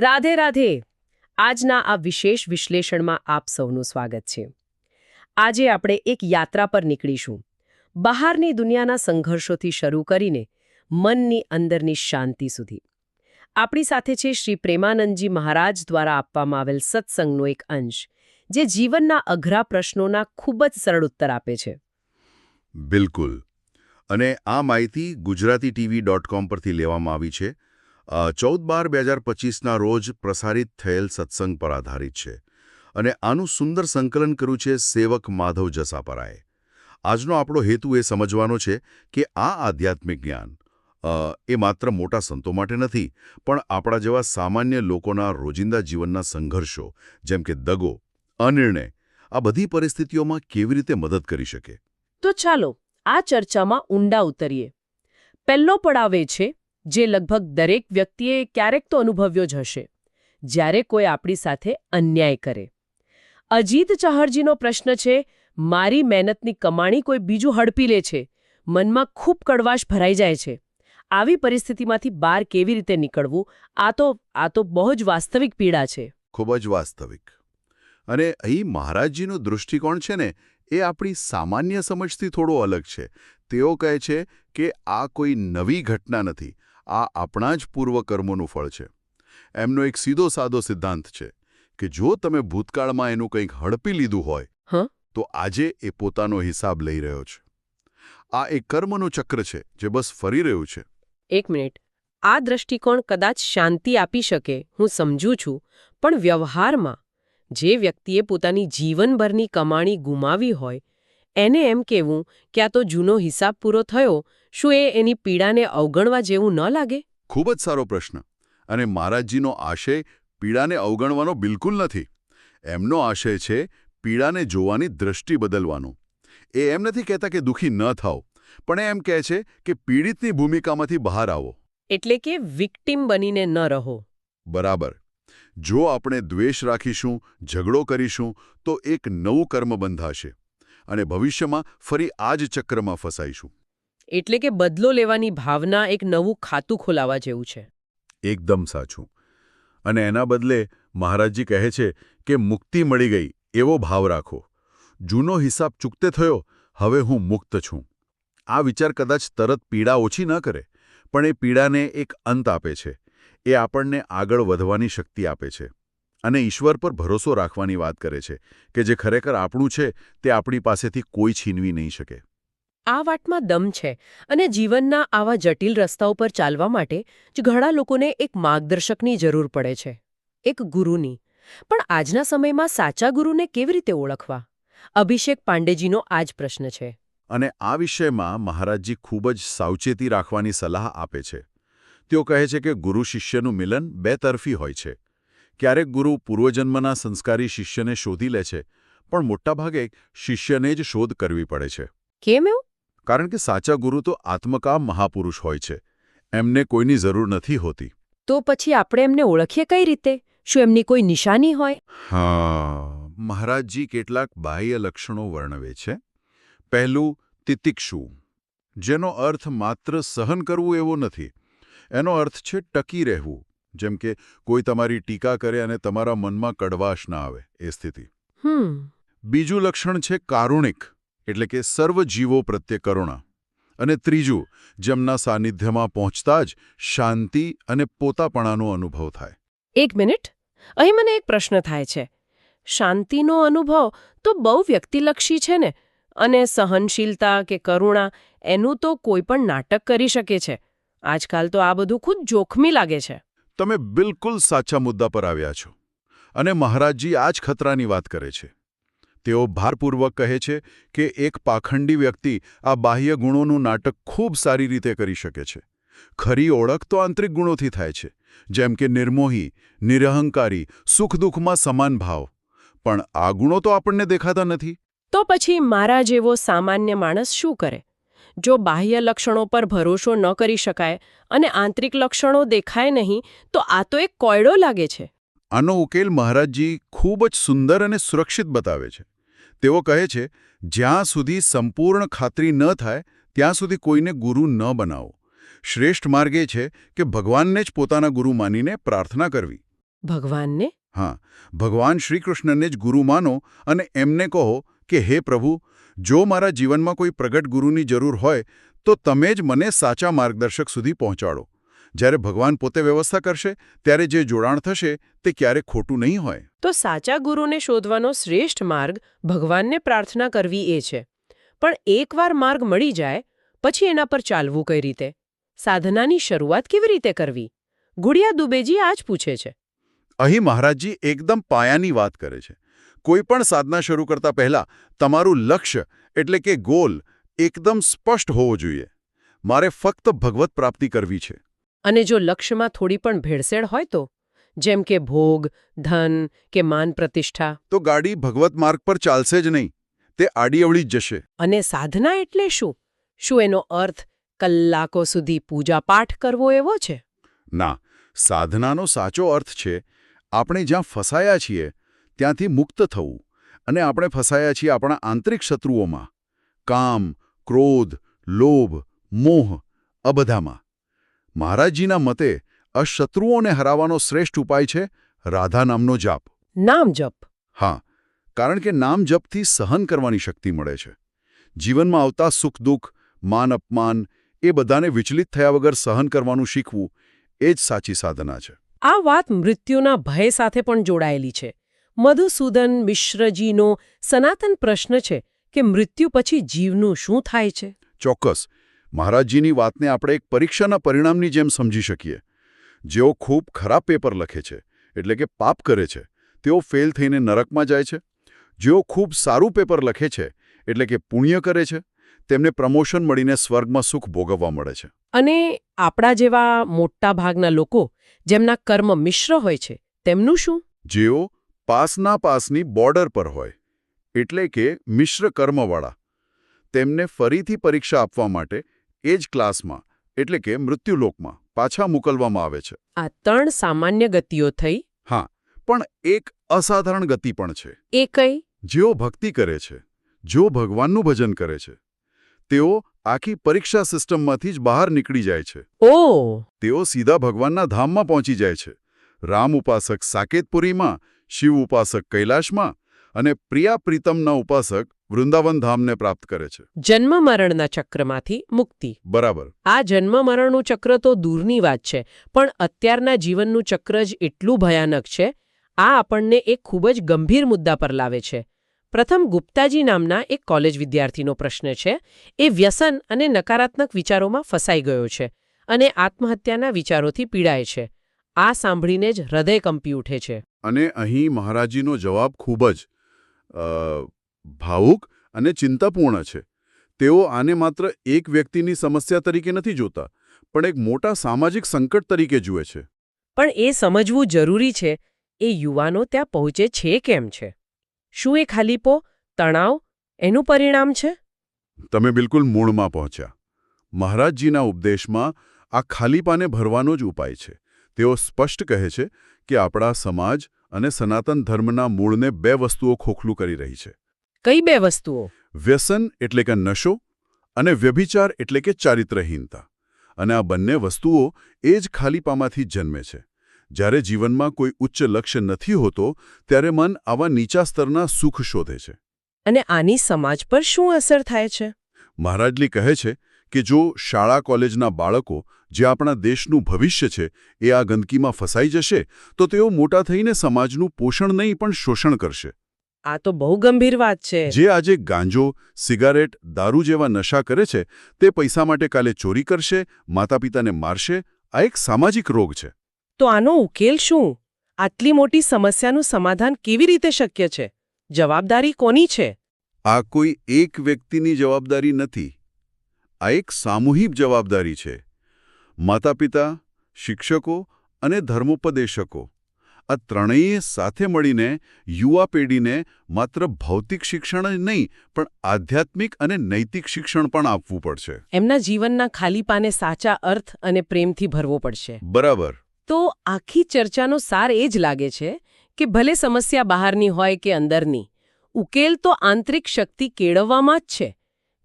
રાધે રાધે. આજના આ વિશેષ વિશ્લેષણમાં આપ સૌનું સ્વાગત છે. આજે આપણે એક યાત્રા પર નીકળીશું. બહારની દુનિયાના સંઘર્ષોથી શરૂ કરીને મનની અંદરની શાંતિ સુધી. આપણી સાથે છે શ્રી પ્રેમાનંદજી મહારાજ દ્વારા આપવામાં આવેલ સત્સંગનો એક અંશ, જે જીવનના અઘરા પ્રશ્નોના ખૂબ જ સરળ ઉત્તર આપે છે. બિલકુલ. અને આ માહિતી ગુજરાતી ટીવી ડોટ કોમ પરથી લેવામાં આવી છે. ચૌદ બાર બે હજાર પચીસના રોજ પ્રસારિત થયેલ સત્સંગ પર આધારિત છે અને આનું સુંદર સંકલન કર્યું છે સેવક માધવ જસાપરાએ. આજનો આપણો હેતુ એ સમજવાનો છે કે આ આધ્યાત્મિક જ્ઞાન એ માત્ર મોટા સંતો માટે નથી, પણ આપણા જેવા સામાન્ય લોકોના રોજિંદા જીવનના સંઘર્ષો, જેમ કે દગો, અનિર્ણય, આ બધી પરિસ્થિતિઓમાં કેવી રીતે મદદ કરી શકે? તો ચાલો આ ચર્ચામાં ઊંડા ઉતરીએ. પહેલો પડાવે છે જે લગભગ દરેક વ્યક્તિએ ક્યારેક તો અનુભવ્યો જ હશે, જ્યારે કોઈ આપણી સાથે અન્યાય કરે. અજીત ચહરજીનો પ્રશ્ન છે, મારી મહેનતની કમાણી કોઈ બીજું હડપી લે છે? મનમાં ખૂબ કડવાશ ભરાઈ જાય છે. આવી પરિસ્થિતિમાંથી બહાર કેવી રીતે નીકળવું? આ તો આ તો બહુ જ વાસ્તવિક પીડા છે. ખૂબ જ વાસ્તવિક. અને અહીં મહારાજજીનો દૃષ્ટિકોણ છે ને, એ આપણી સામાન્ય સમજથી થોડો અલગ છે. તેઓ કહે છે કે આ કોઈ નવી ઘટના નથી. આ આપણા જ પૂર્વકર્મોનું ફળ છે. એમનો એક સીધો સાદો સિદ્ધાંત છે કે જો તમે ભૂતકાળમાં એનું કંઈક હડપી લીધું હોય? તો આજે એ પોતાનો હિસાબ લઈ રહ્યો છે. આ એક કર્મનું ચક્ર છે જે બસ ફરી રહ્યું છે. એક મિનિટ. આ દ્રષ્ટિકોણ કદાચ શાંતિ આપી શકે હું સમજું છું પણ વ્યવહારમાં જે વ્યક્તિએ પોતાની જીવનભરની કમાણી ગુમાવી હોય એને એમ કહેવું કે આ તો જૂનો હિસાબ પૂરો થયો શું એ એની પીડાને અવગણવા જેવું ન લાગે? ખૂબ જ સારો પ્રશ્ન. અને મહારાજજીનો આશય પીડાને અવગણવાનો બિલકુલ નથી. એમનો આશય છે પીડાને જોવાની દ્રષ્ટિ બદલવાનો. એ એમ નથી કહેતા કે દુઃખી ન થાઓ પણ એમ કહે છે કે પીડિતની ભૂમિકામાંથી બહાર આવો. એટલે કે વિક્ટિમ બનીને ન રહો. બરાબર. જો આપણે દ્વેષ રાખીશું ઝઘડો કરીશું તો એક નવું કર્મ બંધાશે. અને ભવિષ્યમાં ફરી આ જ ચક્રમાં ફસાઈશું. એટલે કે બદલો લેવાની ભાવના એક નવું ખાતું ખોલાવા જેવું છે. એકદમ સાચું. અને એના બદલે મહારાજજી કહે છે કે મુક્તિ મળી ગઈ, એવો ભાવ રાખો. જૂનો હિસાબ ચૂકતે થયો, હવે હું મુક્ત છું. આ વિચાર કદાચ તરત પીડા ઓછી ન કરે, પણ એ પીડાને એક અંત આપે છે. એ આપણને આગળ વધવાની શક્તિ આપે છે. અને ઈશ્વર પર ભરોસો રાખવાની વાત કરે છે કે જે ખરેખર આપણું છે, તે આપણી પાસેથી કોઈ છીનવી નહીં શકે. આ વાતમાં દમ છે અને જીવનના આવા જટિલ રસ્તાઓ પર ચાલવા માટે જ ઘણા લોકોને એક માર્ગદર્શકની જરૂર પડે છે એક ગુરુની. પણ આજના સમયમાં સાચા ગુરુને કેવી રીતે ઓળખવા? અભિષેક પાંડેજીનો આ જ પ્રશ્ન છે. અને આ વિષયમાં મહારાજજી ખૂબ જ સાવચેતી રાખવાની સલાહ આપે છે. તેઓ કહે છે કે ગુરુ શિષ્યનું મિલન બે તરફી હોય છે. ક્યારેક ગુરુ પૂર્વજન્મના સંસ્કારી શિષ્યને શોધી લે છે પણ મોટાભાગે શિષ્યને જ શોધ કરવી પડે છે. કેમ એવું? કારણ કે સાચા ગુરુ તો આત્મકામ મહાપુરુષ હોય છે. એમને કોઈની જરૂર નથી હોતી. તો પછી આપણે એમને ઓળખીએ કઈ રીતે? શું એમની કોઈ નિશાની હોય? હા મહારાજજી કેટલાક બાહ્ય લક્ષણો વર્ણવે છે. પહેલું તિતિક્ષુ જેનો અર્થ માત્ર સહન કરવું એવો નથી. એનો અર્થ છે ટકી રહેવું જેમ કે કોઈ તમારી ટીકા કરે અને તમારા મનમાં કડવાશ ના આવે એ સ્થિતિ. બીજું લક્ષણ છે કારુણિક એટલે કે સર્વ જીવો પ્રત્યે કરુણા. અને ત્રીજું જેમના સાનિધ્યમાં પહોંચતા જ શાંતિ અને પોતાપણાનો અનુભવ થાય. એક મિનિટ. અહીં મને એક પ્રશ્ન થાય છે. શાંતિનો અનુભવ તો બહુ વ્યક્તિલક્ષી છે ને? અને સહનશીલતા કે કરુણા એનું તો કોઈ પણ નાટક કરી શકે છે. આજકાલ તો આ બધું ખુદ જોખમી લાગે છે. તમે બિલકુલ સાચા મુદ્દા પર આવ્યા છો. અને મહારાજજી આ જ ખતરાની વાત કરે છે. તેઓ ભારપૂર્વક કહે છે કે એક પાખંડી વ્યક્તિ આ બાહ્ય ગુણોનું નાટક ખૂબ સારી રીતે કરી શકે છે. ખરી ઓળખ તો આંતરિક ગુણોથી થાય છે જેમ કે નિર્મોહી નિરહંકારી સુખ દુઃખમાં સમાન ભાવ. પણ આ ગુણો તો આપણને દેખાતા નથી. તો પછી મારા જેવો સામાન્ય માણસ શું કરે? જો બાહ્ય લક્ષણો પર ભરોસો ન કરી શકાય અને આંતરિક લક્ષણો દેખાય નહીં તો આ તો એક કોયડો લાગે છે. આનો ઉકેલ મહારાજજી ખૂબ જ સુંદર અને સુરક્ષિત બતાવે છે. તેઓ કહે છે જ્યાં સુધી સંપૂર્ણ ખાતરી ન થાય ત્યાં સુધી કોઈને ગુરુ ન બનાવો. શ્રેષ્ઠ માર્ગ એ છે કે ભગવાનને જ પોતાના ગુરુ માનીને પ્રાર્થના કરવી. ભગવાનને? હા ભગવાન શ્રીકૃષ્ણને જ ગુરુ માનો અને એમને કહો કે હે પ્રભુ જો મારા જીવનમાં કોઈ પ્રગટ ગુરુની જરૂર હોય તો તમે જ મને સાચા માર્ગદર્શક સુધી પહોંચાડો. જ્યારે ભગવાન પોતે વ્યવસ્થા કરશે ત્યારે જે જોડાણ થશે તે ક્યારે ખોટું નહીં હોય. તો સાચા ગુરુને શોધવાનો શ્રેષ્ઠ માર્ગ ભગવાનને પ્રાર્થના કરવી એ છે. પણ એકવાર માર્ગ મળી જાય પછી એના પર ચાલવું કઈ રીતે? સાધનાની શરૂઆત કેવી રીતે કરવી? ગુડિયા દુબેજી આ જ પૂછે છે. અહીં મહારાજજી એકદમ પાયાની વાત કરે છે. કોઈ પણ સાધના શરૂ કરતા પહેલા તમારું લક્ષ્ય એટલે કે ગોલ એકદમ સ્પષ્ટ હોવો જોઈએ. મારે ફક્ત ભગવત પ્રાપ્તિ કરવી છે. અને જો લક્ષ્યમાં થોડી પણ ભેળસેળ હોય તો? જેમ કે ભોગ ધન કે માન પ્રતિષ્ઠા. તો ગાડી ભગવત માર્ગ પર ચાલશે જ નહીં. તે આડી અવળી જ જશે. અને સાધના એટલે શું? શું એનો અર્થ કલાકો સુધી પૂજાપાઠ કરવો એવો છે? ના સાધનાનો સાચો અર્થ છે આપણે જ્યાં ફસાયા છીએ ત્યાંથી મુક્ત થવું. અને આપણે ફસાયા છીએ આપણા આંતરિક શત્રુઓમાં. કામ ક્રોધ લોભ મોહ આ બધામાં. મહારાજજીના મતે અશત્રુઓને હરાવવાનો શ્રેષ્ઠ ઉપાય છે રાધા નામનો જાપ. નામ જપ. હા કારણ કે નામ જપથી સહન કરવાની શક્તિ મળે છે. જીવનમાં આવતા સુખ દુઃખ માન અપમાન એ બધાને વિચલિત થયા વગર સહન કરવાનું શીખવું એ જ સાચી સાધના છે. આ વાત મૃત્યુના ભય સાથે પણ જોડાયેલી છે. મધુસૂદન મિશ્રજીનો સનાતન પ્રશ્ન છે કે મૃત્યુ પછી જીવનું શું થાય છે? ચોક્કસ. મહારાજજીની વાતને આપણે એક પરીક્ષાના પરિણામની જેમ સમજી શકીએ. જેઓ ખૂબ ખરાબ પેપર લખે છે એટલે કે પાપ કરે છે તેઓ ફેલ થઈને નરકમાં જાય છે. જેઓ ખૂબ સારું પેપર લખે છે એટલે કે પુણ્ય કરે છે તેમને પ્રમોશન મળીને સ્વર્ગમાં સુખ ભોગવવા મળે છે. અને આપણા જેવા મોટા ભાગના લોકો જેમના કર્મ મિશ્ર હોય છે તેમનું શું? જેઓ પાસના પાસની બોર્ડર પર હોય એટલે કે મિશ્ર કર્મવાળા તેમને ફરીથી પરીક્ષા આપવા માટે એ જ ક્લાસમાં એટલે કે મૃત્યુલોકમાં પાછા મોકલવામાં આવે છે. આ ત્રણ સામાન્ય ગતિઓ થઈ. હા પણ એક અસાધારણ ગતિ પણ છે. એ કઈ? જેઓ ભક્તિ કરે છે જેઓ ભગવાનનું ભજન કરે છે તેઓ આખી પરીક્ષા સિસ્ટમમાંથી જ બહાર નીકળી જાય છે. ઓ! તેઓ સીધા ભગવાનના ધામમાં પહોંચી જાય છે. રામ ઉપાસક સાકેતપુરીમાં શિવ ઉપાસક કૈલાશમાં અને પ્રિયા પ્રીતમના ઉપાસક વૃંદાવન ધામને પ્રાપ્ત કરે છે. જન્મ મરણના ચક્રમાંથી મુક્તિ. બરાબર. આ જન્મ મરણનું ચક્ર તો દૂરની વાત છે પણ અત્યારના જીવનનું ચક્ર જ એટલું ભયાનક છે આ આપણને એક ખૂબ જ ગંભીર મુદ્દા પર લાવે છે. પ્રથમ ગુપ્તાજી નામના એક કોલેજ વિદ્યાર્થીનો પ્રશ્ન છે એ વ્યસન અને નકારાત્મક વિચારોમાં ફસાઈ ગયો છે અને આત્મહત્યાના વિચારોથી પીડાય છે. આ સાંભળીને જ હૃદય કંપી ઉઠે છે. અને અહીં મહારાજીનો જવાબ ખૂબ જ ભાવુક અને ચિંતાપૂર્ણ છે. તેઓ આને માત્ર એક વ્યક્તિની સમસ્યા તરીકે નથી જોતા પણ એક મોટા સામાજિક સંકટ તરીકે જુએ છે. પણ એ સમજવું જરૂરી છે એ યુવાનો ત્યાં પહોંચે છે કેમ છે? શું એ ખાલીપો તણાવ એનું પરિણામ છે? તમે બિલકુલ મૂળમાં પહોંચ્યા. મહારાજજીના ઉપદેશમાં આ ખાલીપાને ભરવાનો જ ઉપાય છે. તેઓ સ્પષ્ટ કહે છે કે આપણા સમાજ અને સનાતન ધર્મના મૂળને બે વસ્તુઓ ખોખલું કરી રહી છે. કઈ બે વસ્તુઓ? વ્યસન એટલે કે નશો અને વ્યભિચાર એટલે કે ચારિત્રહીનતા. અને આ બંને વસ્તુઓ એ જ ખાલીપામાંથી જન્મે છે. જ્યારે જીવનમાં કોઈ ઉચ્ચ લક્ષ્ય નથી હોતો ત્યારે મન આવા નીચા સ્તરના સુખ શોધે છે. અને આની સમાજ પર શું અસર થાય છે? મહારાજલી કહે છે કે જો શાળા કોલેજના બાળકો જે આપણા દેશનું ભવિષ્ય છે એ આ ગંદકીમાં ફસાઈ જશે તો તેઓ મોટા થઈને સમાજનું પોષણ નહીં પણ શોષણ કરશે. આ તો બહુ ગંભીર વાત છે. જે આજે ગાંજો સિગારેટ દારૂ જેવા નશા કરે છે તે પૈસા માટે કાલે ચોરી કરશે માતા પિતાને મારશે આ એક સામાજિક રોગ છે. તો આનો ઉકેલ શું? આટલી મોટી સમસ્યાનું સમાધાન કેવી રીતે શક્ય છે? જવાબદારી કોની છે? આ કોઈ એક વ્યક્તિની જવાબદારી નથી. આ એક સામૂહિક જવાબદારી છે. માતા પિતા શિક્ષકો અને ધર્મોપદેશકો. આ ત્રણેય સાથે મળીને યુવા પેઢીને માત્ર ભૌતિક શિક્ષણ જ નહીં પણ આધ્યાત્મિક અને નૈતિક શિક્ષણ પણ આપવું પડશે. એમના જીવનના ખાલીપાને સાચા અર્થ અને પ્રેમથી ભરવો પડશે. બરાબર. તો આખી ચર્ચાનો સાર એ જ લાગે છે કે ભલે સમસ્યા બહારની હોય કે અંદરની ઉકેલ તો આંતરિક શક્તિ કેળવવામાં જ છે.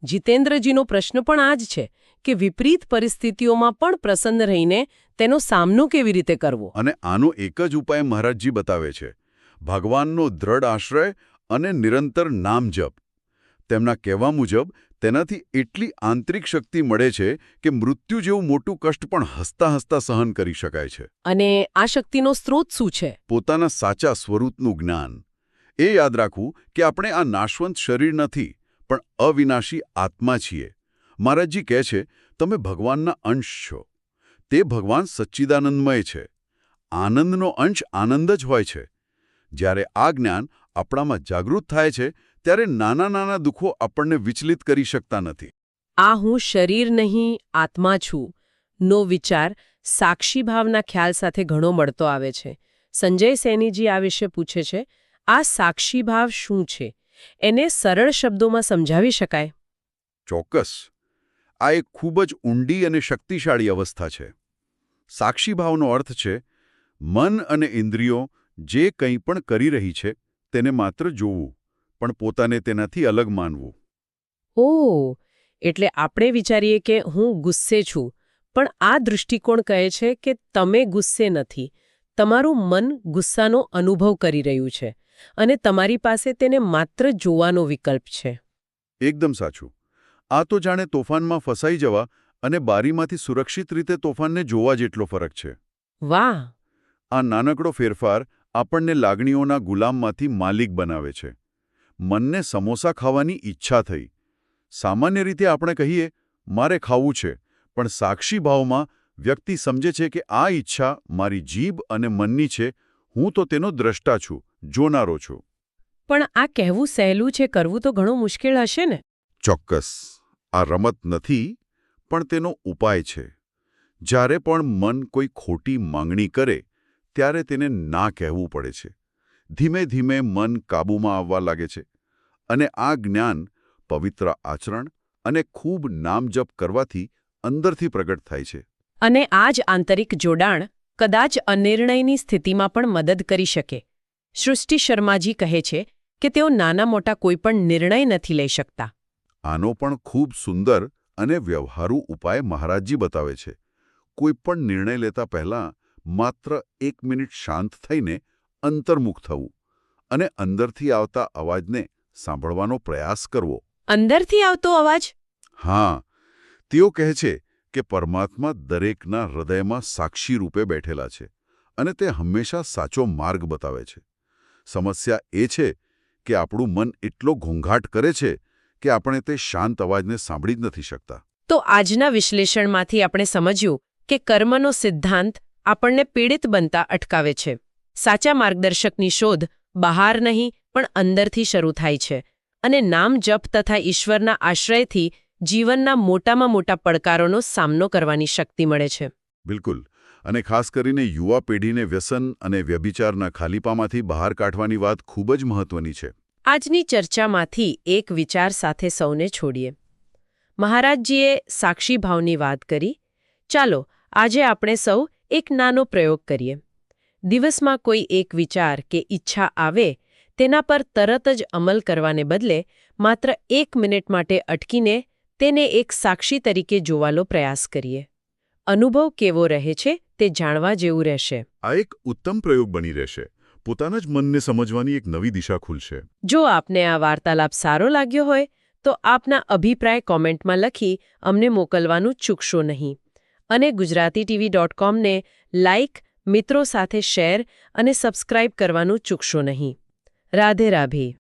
જીતેન્દ્રજીનો પ્રશ્ન પણ આ જ છે કે વિપરીત પરિસ્થિતિઓમાં પણ પ્રસન્ન રહીને તેનો સામનો કેવી રીતે કરવો? અને આનો એક જ ઉપાય મહારાજજી બતાવે છે. ભગવાનનો દ્રઢ આશ્રય અને નિરંતર નામ જપ. તેમના કહેવા મુજબ તેનાથી એટલી આંતરિક શક્તિ મળે છે કે મૃત્યુ જેવું મોટું કષ્ટ પણ હસતા હસતા સહન કરી શકાય છે. અને આ શક્તિનો સ્ત્રોત શું છે? પોતાના સાચા સ્વરૂપનું જ્ઞાન. એ યાદ રાખવું કે આપણે આ નાશવંત શરીર નથી પણ અવિનાશી આત્મા છીએ. મહારાજજી કહે છે તમે ભગવાનના અંશ છો. તે ભગવાન સચ્ચિદાનંદમય છે. આનંદનો અંશ આનંદ જ હોય છે. જ્યારે આ જ્ઞાન આપણામાં જાગૃત થાય છે ત્યારે નાના નાના દુઃખો આપણને વિચલિત કરી શકતા નથી. આ હું શરીર નહીં આત્મા છું નો વિચાર સાક્ષી ભાવના ખ્યાલ સાથે ઘણો મળતો આવે છે. સંજય સૈનીજી આ વિશે પૂછે છે આ સાક્ષી ભાવ શું છે? એને સરળ શબ્દોમાં સમજાવી શકાય? ચોક્કસ. આ એક ખૂબ જ ઊંડી અને શક્તિશાળી અવસ્થા છે. સાક્ષીભાવનો અર્થ છે મન અને ઇન્દ્રિયો જે કંઈ પણ કરી રહી છે તેને માત્ર જોવું પણ પોતાને તેનાથી અલગ માનવું. ઓ એટલે આપણે વિચારીએ કે હું ગુસ્સે છું પણ આ દૃષ્ટિકોણ કહે છે કે તમે ગુસ્સે નથી. તમારું મન ગુસ્સાનો અનુભવ કરી રહ્યું છે અને તમારી પાસે તેને માત્ર જોવાનો વિકલ્પ છે. એકદમ સાચું. આ તો જાણે તોફાનમાં ફસાઈ જવા અને બારીમાંથી સુરક્ષિત રીતે તોફાનને જોવા જેટલો ફરક છે. વાહ! આ નાનકડો ફેરફાર આપણને લાગણીઓના ગુલામમાંથી માલિક બનાવે છે. મનને સમોસા ખાવાની ઈચ્છા થઈ. સામાન્ય રીતે આપણે કહીએ મારે ખાવું છે પણ સાક્ષી ભાવમાં વ્યક્તિ સમજે છે કે આ ઈચ્છા મારી જીભ અને મનની છે હું તો તેનો દ્રષ્ટા છું જોનારો છું. પણ આ કહેવું સહેલું છે કરવું તો ઘણું મુશ્કેલ હશે ને? ચોક્કસ, આ રમત નથી, પણ તેનો ઉપાય છે. જ્યારે પણ મન કોઈ ખોટી માંગણી કરે, ત્યારે તેને ના કહેવું પડે છે. ધીમે ધીમે મન કાબૂમાં આવવા લાગે છે અને આ જ્ઞાન પવિત્ર આચરણ અને ખૂબ નામજપ કરવાથી અંદરથી પ્રગટ થાય છે. અને આ જ આંતરિક જોડાણ કદાચ અનિર્ણયની સ્થિતિમાં પણ મદદ કરી શકે. સૃષ્ટિ શર્માજી કહે છે કે તેઓ નાના મોટા કોઈપણ નિર્ણય નથી લઈ શકતા. આનો પણ ખૂબ સુંદર અને વ્યવહારુ ઉપાય મહારાજજી બતાવે છે. કોઈ પણ નિર્ણય લેતા પહેલાં માત્ર એક મિનિટ શાંત થઈને અંતર્મુખ થવું અને અંદરથી આવતા અવાજને સાંભળવાનો પ્રયાસ કરવો. અંદરથી આવતો અવાજ? હા તેઓ કહે છે કે પરમાત્મા દરેકના હૃદયમાં સાક્ષી રૂપે બેઠેલા છે અને તે હંમેશા સાચો માર્ગ બતાવે છે. સમસ્યા એ છે કે આપણું મન એટલો ઘોંઘાટ કરે છે કે આપણે તે શાંત અવાજને સાંભળી જ નથી શકતા. તો આજના વિશ્લેષણમાંથી આપણે સમજ્યું કે કર્મનો સિદ્ધાંત આપણને પીડિત બનતા અટકાવે છે. સાચા માર્ગદર્શકની શોધ બહાર નહીં પણ અંદરથી શરૂ થાય છે. અને નામ જપ તથા ઈશ્વરના આશ્રયથી જીવનના મોટામાં મોટા પડકારોનો સામનો કરવાની શક્તિ મળે છે. બિલકુલ. અને ખાસ કરીને યુવા પેઢીને વ્યસન અને વ્યભિચારના ખાલીપામાંથી બહાર કાઢવાની વાત ખૂબ જ મહત્વની છે. આજની ચર્ચામાંથી એક વિચાર સાથે સૌને છોડીએ. મહારાજજીએ સાક્ષી ભાવની વાત કરી, ચાલો આજે આપણે સૌ એક નાનો પ્રયોગ કરીએ. દિવસમાં કોઈ એક વિચાર કે ઈચ્છા આવે, તેના પર તરત જ અમલ કરવાને બદલે માત્ર એક મિનિટ માટે અટકીને તેને એક સાક્ષી તરીકે જોવાનો પ્રયાસ કરીએ. અનુભવ કેવો રહે છે તે જાણવા જેવું રહેશે. આ એક ઉત્તમ પ્રયોગ બની રહેશે. પોતાના જ મનને સમજવાની એક નવી દિશા ખુલશે. જો આપને આ વાર્તાલાપ સારો લાગ્યો હોય, તો આપના અભિપ્રાય કોમેન્ટમાં લખી અમને મોકલવાનું ચૂકશો નહીં. અને ગુજરાતી ટીવી ડોટ કોમને લાઇક મિત્રો સાથે શેર અને સબસ્ક્રાઇબ કરવાનું ચૂકશો નહીં. રાધે રાભે